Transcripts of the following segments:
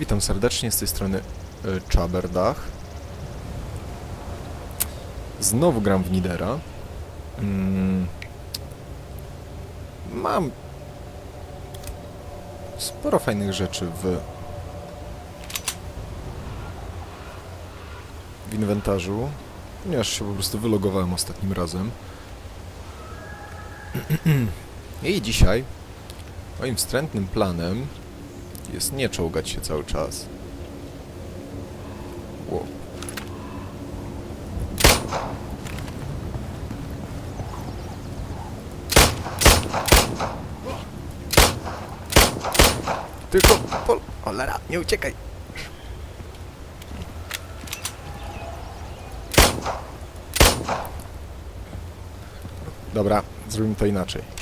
Witam serdecznie z tej strony y, Czaberdach. Znowu gram w Nidera. Mm. Mam sporo fajnych rzeczy w w inwentarzu, ponieważ się po prostu wylogowałem ostatnim razem. I dzisiaj moim wstrętnym planem jest nie czołgać się cały czas. Wow. Tylko pol... Cholera, nie uciekaj! Dobra, zrobimy to inaczej.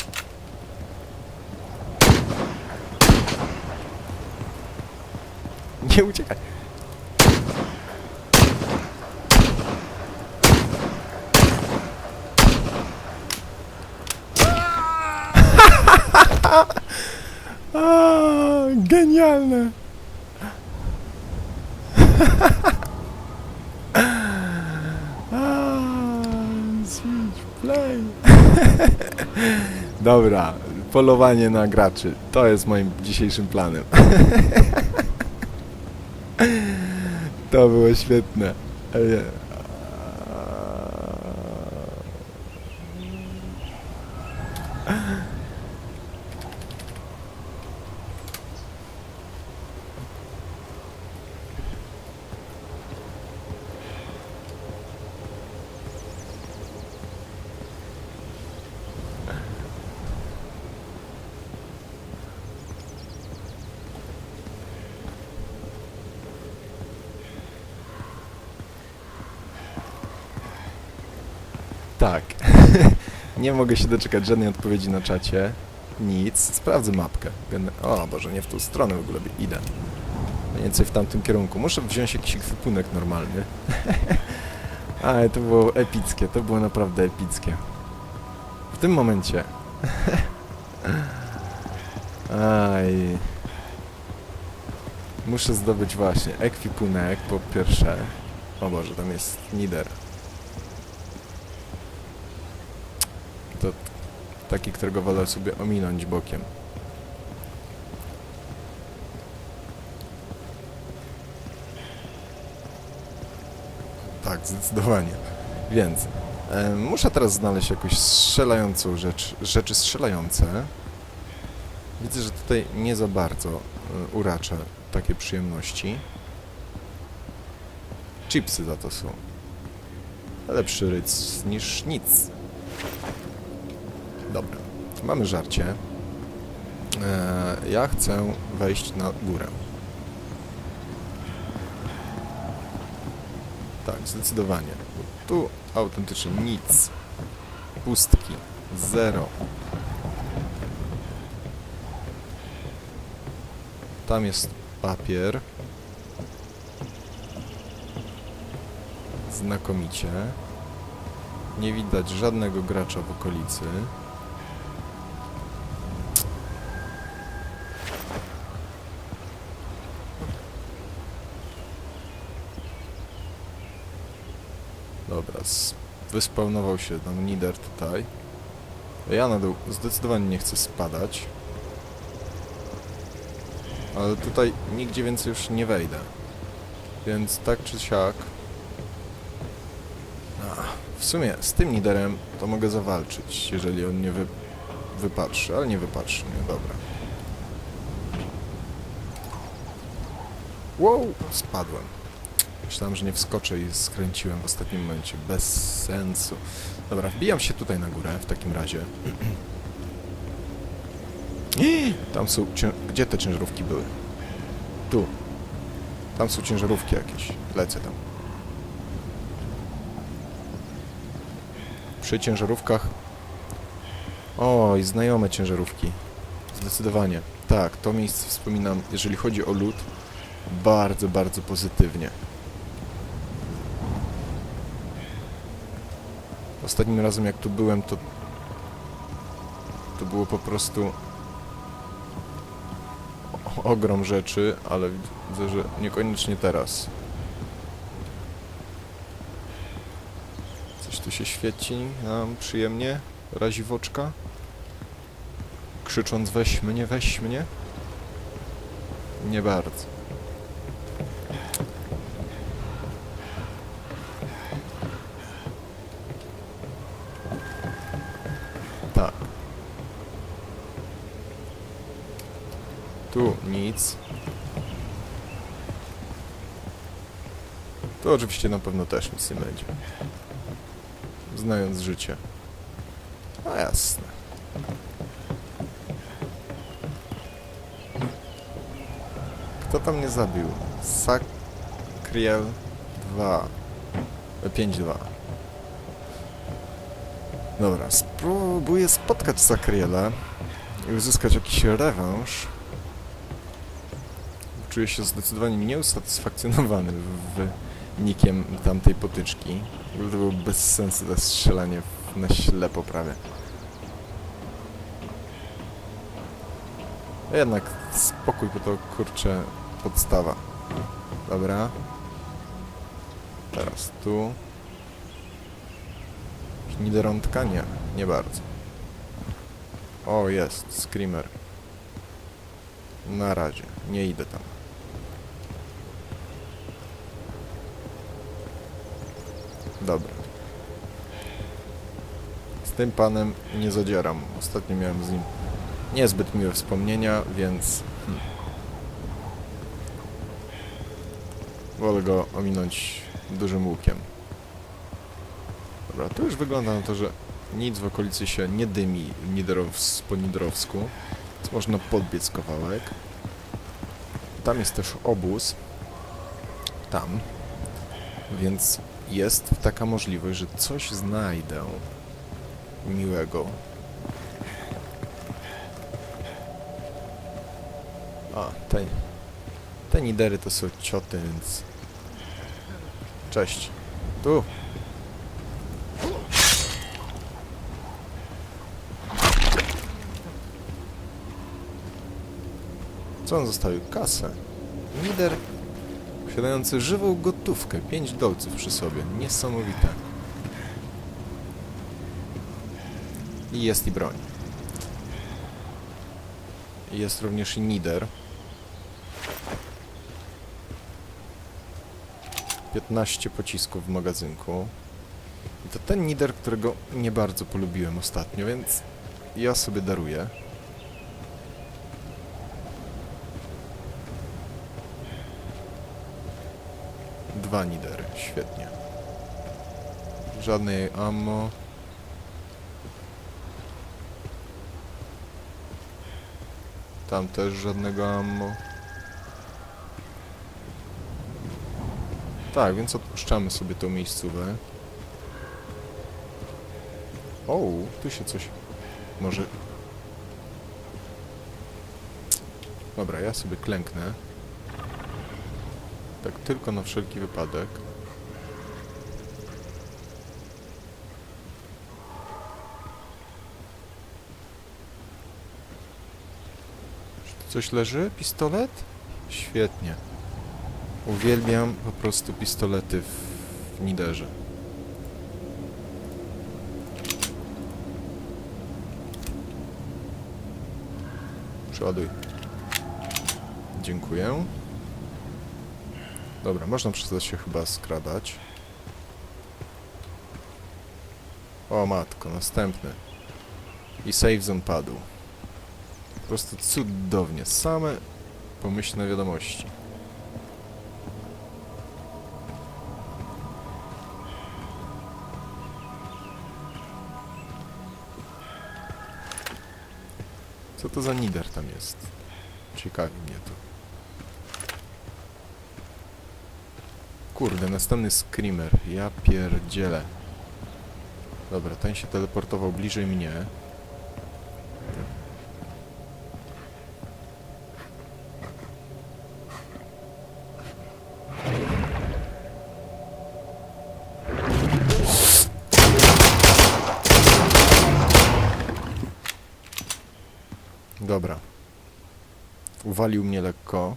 Nie uciekaj. Genialne. Play. Dobra, polowanie na graczy. To jest moim dzisiejszym planem. To było świetne. nie mogę się doczekać żadnej odpowiedzi na czacie. Nic. Sprawdzę mapkę. O Boże, nie w tą stronę w ogóle idę. Mniej więcej w tamtym kierunku. Muszę wziąć jakiś ekwipunek normalny. Ale to było epickie. To było naprawdę epickie. W tym momencie. Aj. Muszę zdobyć właśnie ekwipunek po pierwsze. O Boże, tam jest Nider. To taki, którego wolę sobie ominąć bokiem. Tak, zdecydowanie. Więc e, muszę teraz znaleźć jakąś strzelającą rzecz, rzeczy strzelające. Widzę, że tutaj nie za bardzo e, uraczę takie przyjemności. Chipsy za to są. Lepszy ryc niż nic. Dobra, mamy żarcie. Eee, ja chcę wejść na górę. Tak, zdecydowanie. Tu autentycznie nic. Pustki. Zero. Tam jest papier. Znakomicie. Nie widać żadnego gracza w okolicy. Wyspawnował się tam Nider tutaj. Ja na dół zdecydowanie nie chcę spadać. Ale tutaj nigdzie więcej już nie wejdę. Więc tak czy siak... Ach, w sumie z tym Niderem to mogę zawalczyć, jeżeli on nie wy... wypatrzy, ale nie wypatrzy mnie, dobra. Wow, spadłem. Myślałem, że nie wskoczę i skręciłem w ostatnim momencie. Bez sensu. Dobra, wbijam się tutaj na górę w takim razie. Tam są... Gdzie te ciężarówki były? Tu. Tam są ciężarówki jakieś. Lecę tam. Przy ciężarówkach... Oj, znajome ciężarówki. Zdecydowanie. Tak, to miejsce wspominam, jeżeli chodzi o lód, bardzo, bardzo pozytywnie. Ostatnim razem jak tu byłem, to to było po prostu ogrom rzeczy, ale widzę, że niekoniecznie teraz. Coś tu się świeci nam przyjemnie, razi w oczka. Krzycząc weź mnie, weź mnie. Nie bardzo. Tak. Tu nic. Tu oczywiście na pewno też nic nie będzie. Znając życie. No jasne. Kto tam mnie zabił? Sakriel 2. E, 5-2. Dobra, spróbuję spotkać Sakriela i uzyskać jakiś rewanż. Czuję się zdecydowanie nieusatysfakcjonowany w nikiem tamtej potyczki. To było bez sensu to strzelanie na ślepo prawie. Jednak spokój, bo to kurczę podstawa. Dobra. Teraz tu. Niderątka? Nie, nie bardzo. O, jest, Screamer. Na razie, nie idę tam. Dobra. Z tym panem nie zadzieram. Ostatnio miałem z nim niezbyt miłe wspomnienia, więc... Hmm. Wolę go ominąć dużym łukiem. Dobra, to już wygląda na to, że nic w okolicy się nie dymi niderows, po niderowsku, więc można podbiec kawałek. Tam jest też obóz. Tam. Więc jest taka możliwość, że coś znajdę miłego. A, te, te nidery to są cioty, więc... Cześć. Tu. Co on zostawił? Kasę. Nider posiadający żywą gotówkę. 5 dolców przy sobie. Niesamowite. I jest i broń. Jest również i Nider. 15 pocisków w magazynku. I to ten Nider, którego nie bardzo polubiłem ostatnio, więc ja sobie daruję. Dwa Nidery, świetnie. Żadnej ammo. Tam też żadnego ammo. Tak, więc odpuszczamy sobie tą miejscówę. O, tu się coś... Może... Dobra, ja sobie klęknę. Tak tylko na wszelki wypadek. Coś leży? Pistolet? Świetnie. Uwielbiam po prostu pistolety w Niderze. Przeładuj. Dziękuję. Dobra, można przestać się chyba skradać. O matko, następny. I save zone padł. Po prostu cudownie. Same pomyślne wiadomości. Co to za nider tam jest? Ciekawi mnie to. Kurde, następny screamer. Ja pierdzielę. Dobra, ten się teleportował bliżej mnie. Dobra. Uwalił mnie lekko.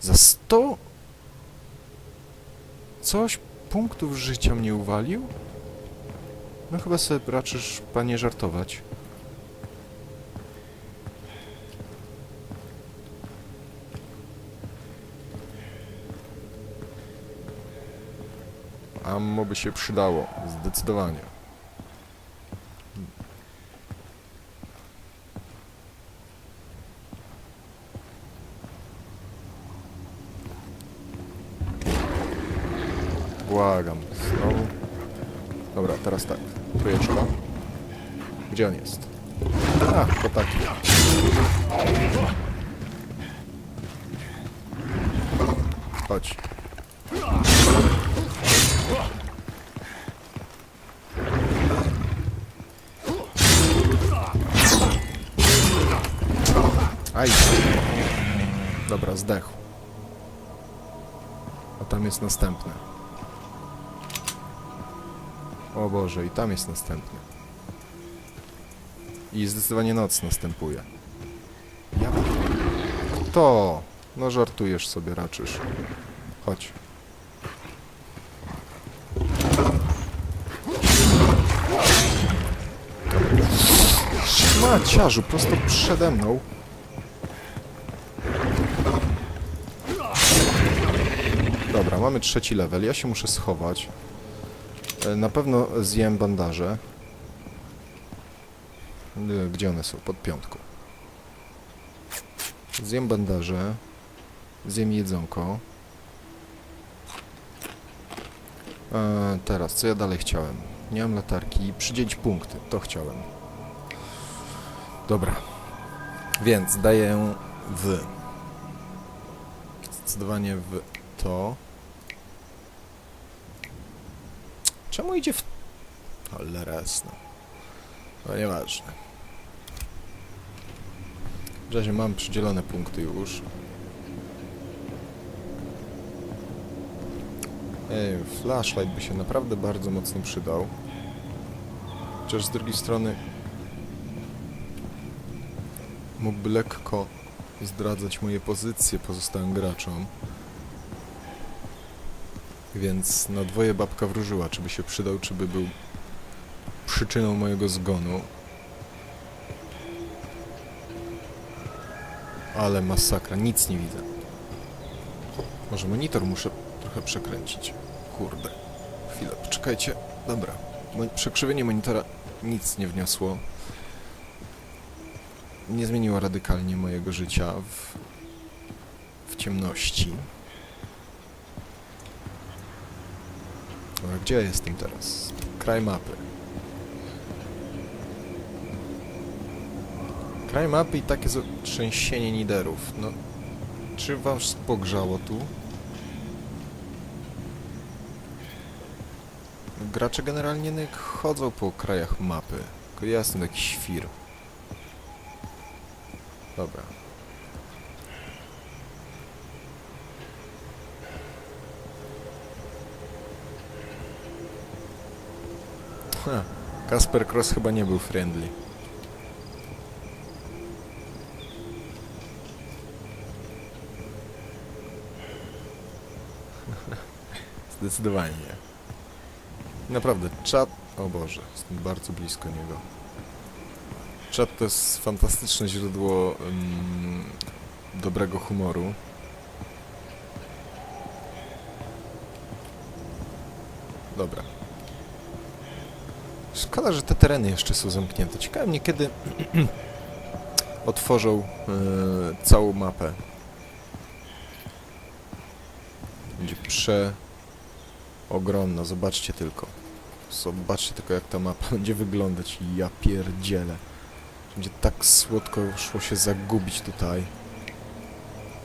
Za 100 coś punktów życia mnie uwalił? No chyba sobie raczysz, panie, żartować. Ammo by się przydało, zdecydowanie. Błagam, znowu. Dobra, teraz tak. Trójeczka. Gdzie on jest? Ach, to taki. Chodź. Aj. Dobra, zdechł. A tam jest następny. O Boże, i tam jest następny. I zdecydowanie noc następuje. Ja... Kto? No żartujesz sobie, raczysz. Chodź. Maciarzu, prosto przede mną. Dobra, mamy trzeci level. Ja się muszę schować. E, Na pewno zjem bandaże. E, Gdzie one są? Pod piątką. Zjem bandaże. Zjem jedzonko. E, teraz, co ja dalej chciałem? Nie mam latarki. Przydzielić punkty. To chciałem. Dobra. Więc daję w. Zdecydowanie w to. Czemu idzie w... Cholera jasna. No nieważne. W razie mam przydzielone punkty już. Ej, flashlight by się naprawdę bardzo mocno przydał. Chociaż z drugiej strony mógłby lekko zdradzać moje pozycje pozostałym graczom. Więc na dwoje babka wróżyła, czy by się przydał, czy by był przyczyną mojego zgonu. Ale masakra, nic nie widzę. Może monitor muszę trochę przekręcić. Kurde. Chwilę, poczekajcie. Dobra. Przekrzywienie monitora nic nie wniosło. Nie zmieniło radykalnie mojego życia w, w ciemności. Dobra, gdzie ja jestem teraz? Kraj mapy. Kraj mapy i takie trzęsienie niderów. No, czy was pogrzało tu? Gracze generalnie jak chodzą po krajach mapy. Tylko ja jestem taki świr. Dobra. Ha, Kasper Cross chyba nie był friendly. Zdecydowanie nie. Naprawdę, czat... O Boże, jestem bardzo blisko niego. Czat to jest fantastyczne źródło mm, dobrego humoru. Dobra. Szkoda, że te tereny jeszcze są zamknięte. Ciekawe mnie, kiedy otworzą e, całą mapę. Będzie przeogromna. Zobaczcie tylko. Zobaczcie tylko, jak ta mapa będzie wyglądać. Ja pierdzielę. Będzie tak słodko szło się zagubić tutaj.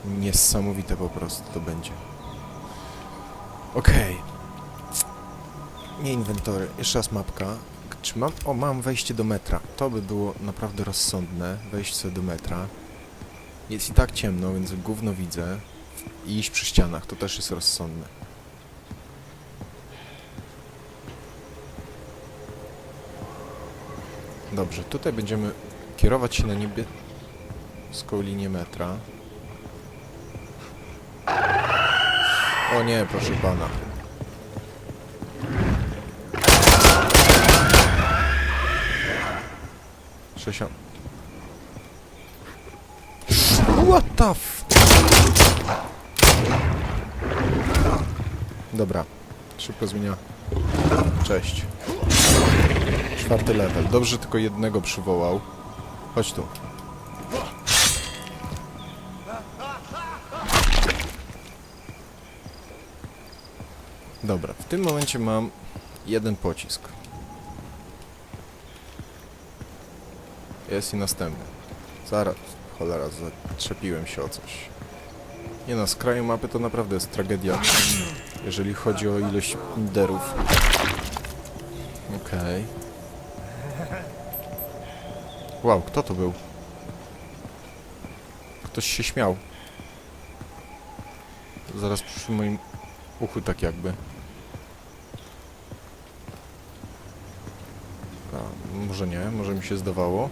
Niesamowite po prostu to będzie. Okej. Nie inwentory. Jeszcze raz mapka. Czy mam... O, mam wejście do metra. To by było naprawdę rozsądne. Wejść sobie do metra. Jest i tak ciemno, więc gówno widzę. I iść przy ścianach. To też jest rozsądne. Dobrze, tutaj będziemy kierować się na niebie... wąską linię metra. O nie, proszę pana. Sześcia... What the f... Dobra. Szybko zmienia. Cześć. Czwarty level. Dobrze, tylko jednego przywołał. Chodź tu. Dobra, w tym momencie mam jeden pocisk. Jest i następny. Zaraz, cholera, zaczepiłem się o coś. Nie no, z kraju mapy to naprawdę jest tragedia, jeżeli chodzi o ilość liderów. Okej. Wow, kto to był? Ktoś się śmiał. Zaraz przy moim uchu tak jakby. A, może nie, może mi się zdawało.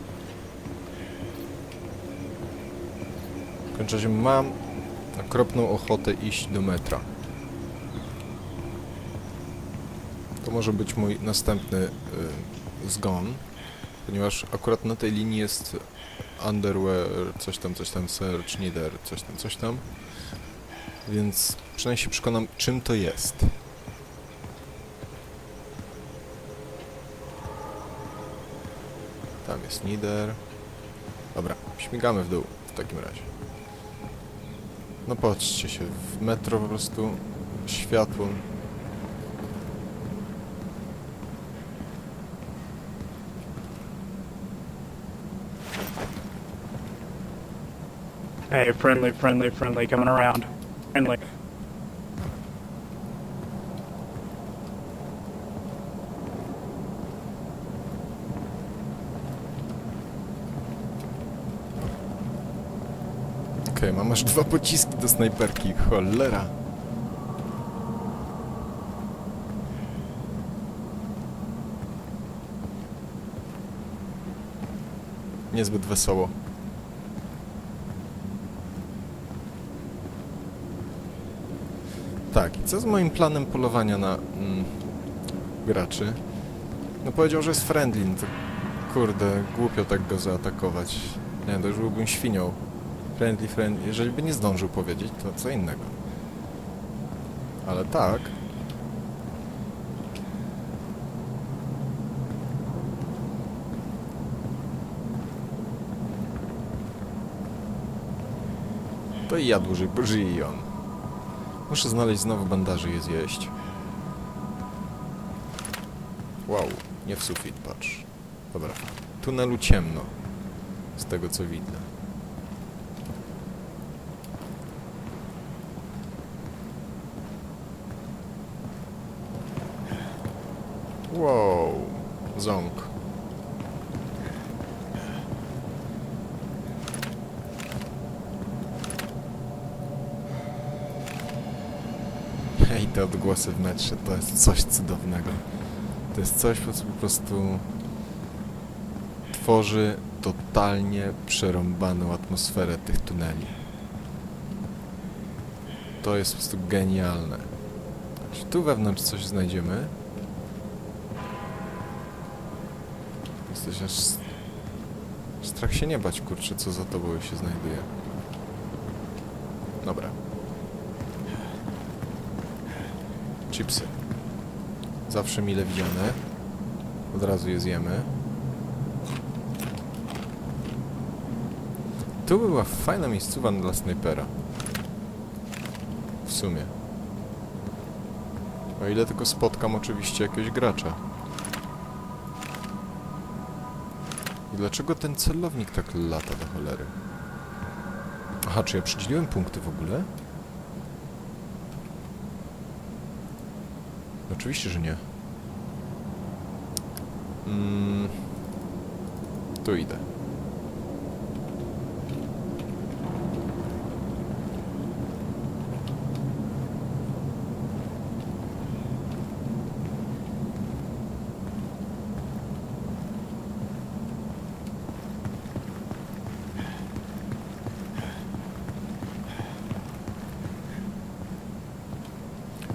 W każdym razie mam okropną ochotę iść do metra. To może być mój następny y, zgon, ponieważ akurat na tej linii jest underwear, coś tam, coś tam, search, neither, coś tam, coś tam. Więc przynajmniej się przekonam, czym to jest. Tam jest neither. Dobra, śmigamy w dół w takim razie. No patrzcie się, w metro po prostu światło. Hey, friendly, friendly, friendly, coming around. Friendly. Okej, mam aż dwa pociski do snajperki, cholera. Niezbyt wesoło. Co z moim planem polowania na mm, graczy? No powiedział, że jest friendly, no to kurde, głupio tak go zaatakować. Nie, to już byłbym świnią. Friendly, friendly. Jeżeli by nie zdążył powiedzieć, to co innego. Ale tak. To i ja dłużej pożyję i on. Muszę znaleźć znowu bandaży i je zjeść. Wow, nie w sufit, patrz. Dobra, tunelu ciemno. Z tego co widzę. Wow, ząg. Hej, te odgłosy w metrze to jest coś cudownego. To jest coś, co po prostu tworzy totalnie przerąbaną atmosferę tych tuneli. To jest po prostu genialne. Czy tu wewnątrz coś znajdziemy? Jesteś aż... Strach się nie bać, kurczę, co za tobą się znajduje. Dobra. Chipsy. Zawsze mile widziane. Od razu je zjemy. Tu była fajna miejscowa dla snajpera. W sumie. O ile tylko spotkam oczywiście jakiegoś gracza. I dlaczego ten celownik tak lata do cholery? Aha, czy ja przydzieliłem punkty w ogóle? Oczywiście, że nie. Mm, tu idę.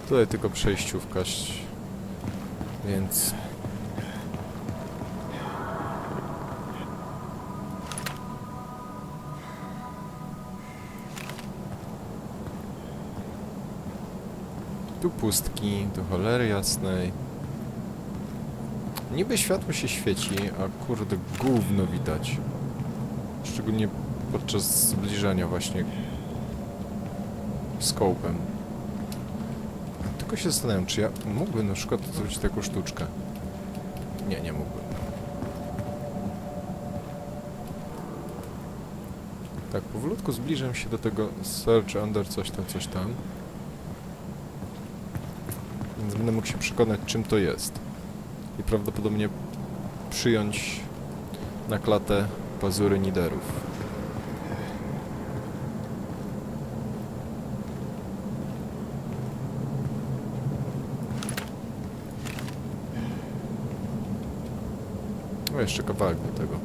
Tutaj tylko przejściówka, więc... Tu pustki, do cholery jasnej. Niby światło się świeci, a kurde gówno widać. Szczególnie podczas zbliżania właśnie skopem. Tylko się zastanawiam, czy ja mógłbym na przykład zrobić taką sztuczkę. Nie, nie mógłbym. Tak, powolutku zbliżam się do tego search under coś tam, coś tam. Więc będę mógł się przekonać, czym to jest. I prawdopodobnie przyjąć na klatę pazury niderów. No jeszcze kawałek do tego.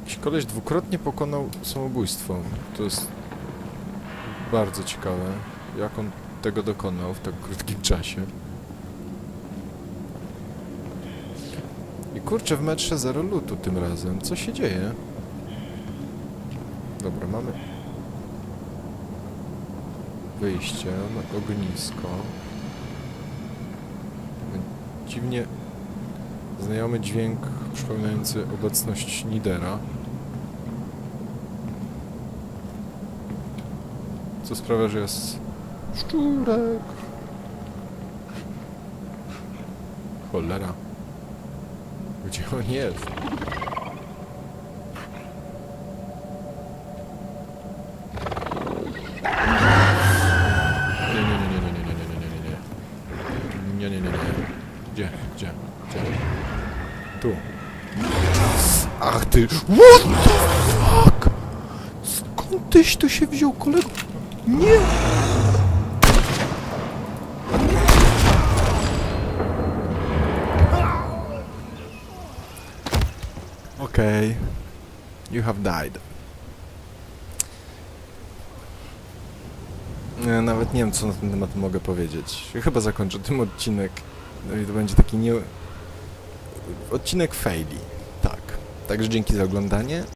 Jakiś koleś dwukrotnie pokonał samobójstwo. To jest bardzo ciekawe, jak on tego dokonał w tak krótkim czasie. I kurczę, w metrze zero lutu tym razem. Co się dzieje? Dobra, mamy wyjście, ognisko. Dziwnie znajomy dźwięk przypominający obecność Nidera. Co sprawia, że jest szczurek. Cholera. Gdzie on jest? Ty... What the fuck? Skąd tyś tu się wziął, kolego? Nie! Okej. You have died. Nawet nie wiem, co na ten temat mogę powiedzieć. Chyba zakończę tym odcinek. No i to będzie taki nie... Odcinek faili. Tak. Także dzięki za oglądanie.